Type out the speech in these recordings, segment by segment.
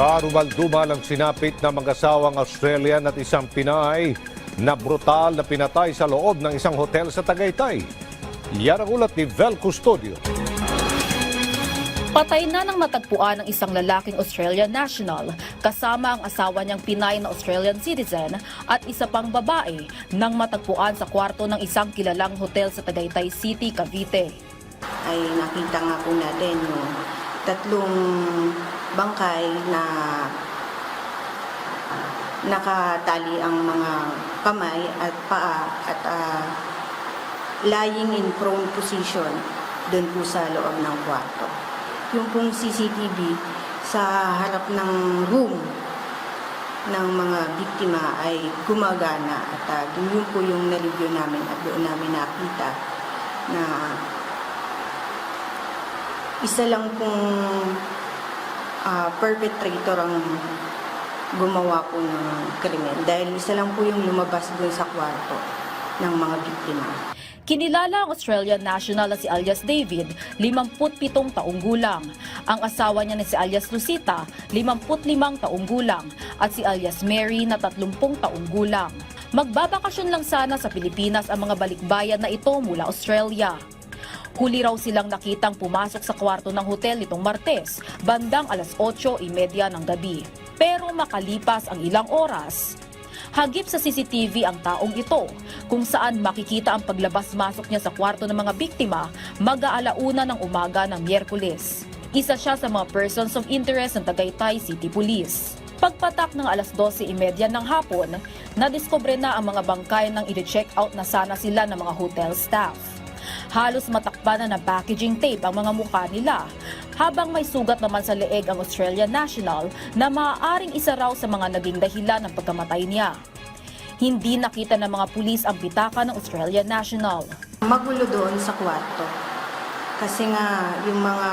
Sa rumaldumal ang sinapit ng mag-asawang Australian at isang Pinay na brutal na pinatay sa loob ng isang hotel sa Tagaytay. Yan ang ulat ni Vel Custodio. Patay na ng matagpuan ng isang lalaking Australian national kasama ang asawa niyang Pinay na Australian citizen at isa pang babae nang matagpuan sa kwarto ng isang kilalang hotel sa Tagaytay City, Cavite. ay nakita nga po natin yung tatlong bangkay na nakatali ang mga kamay at paa at ah, lying in prone position doon po sa loob ng kwarto. Yung pong CCTV sa harap ng room ng mga biktima ay gumagana at uh, yun po yung na-review namin at doon namin nakita na isa lang pong ah, perpetrator ang gumawa po ng krimen dahil isa lang po yung lumabas dun sa kwarto ng mga biktima. Kinilala ang Australian national na si alias David, 57 taong gulang. Ang asawa niya na si alias Lucita, 55 taong gulang. At si alias Mary na 30 taong gulang. Magbabakasyon lang sana sa Pilipinas ang mga balikbayan na ito mula Australia. Huli raw silang nakitang pumasok sa kwarto ng hotel nitong Martes, bandang alas 8.30 ng gabi. Pero makalipas ang ilang oras, Hagip sa CCTV ang taong ito, kung saan makikita ang paglabas-masok niya sa kwarto ng mga biktima mag-aalauna ng umaga ng Miyerkules. Isa siya sa mga persons of interest ng Tagaytay City Police. Pagpatak ng alas 12.30 ng hapon, nadiskubre na ang mga bangkay nang i-check out na sana sila ng mga hotel staff. Halos matakpan na ng packaging tape ang mga mukha nila, habang may sugat naman sa leeg ang Australian national na maaaring isa raw sa mga naging dahilan ng pagkamatay niya. Hindi nakita ng mga pulis ang pitaka ng Australian national. Magulo doon sa kwarto. Kasi nga yung mga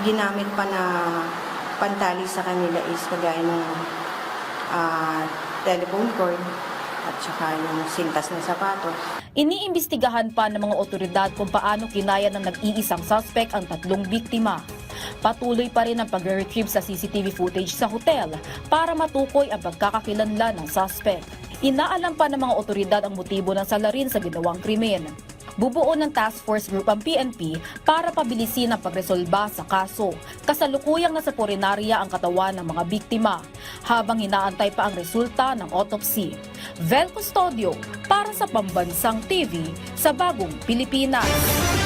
ginamit pa na pantali sa kanila is kagaya ng ah, telephone cord at saka yung sintas ng sapatos. Iniimbestigahan pa ng mga otoridad kung paano kinaya ng nag-iisang suspect ang tatlong biktima. Patuloy pa rin ang pag-retrieve sa CCTV footage sa hotel para matukoy ang pagkakakilanlan ng suspect. Inaalam pa ng mga otoridad ang motibo ng salarin sa ginawang krimen. Bubuo ng task force group ang PNP para pabilisin ang pagresolba sa kaso. Kasalukuyang nasa purinarya ang katawan ng mga biktima habang hinaantay pa ang resulta ng autopsy. Vel Custodio para sa Pambansang TV sa Bagong Pilipinas.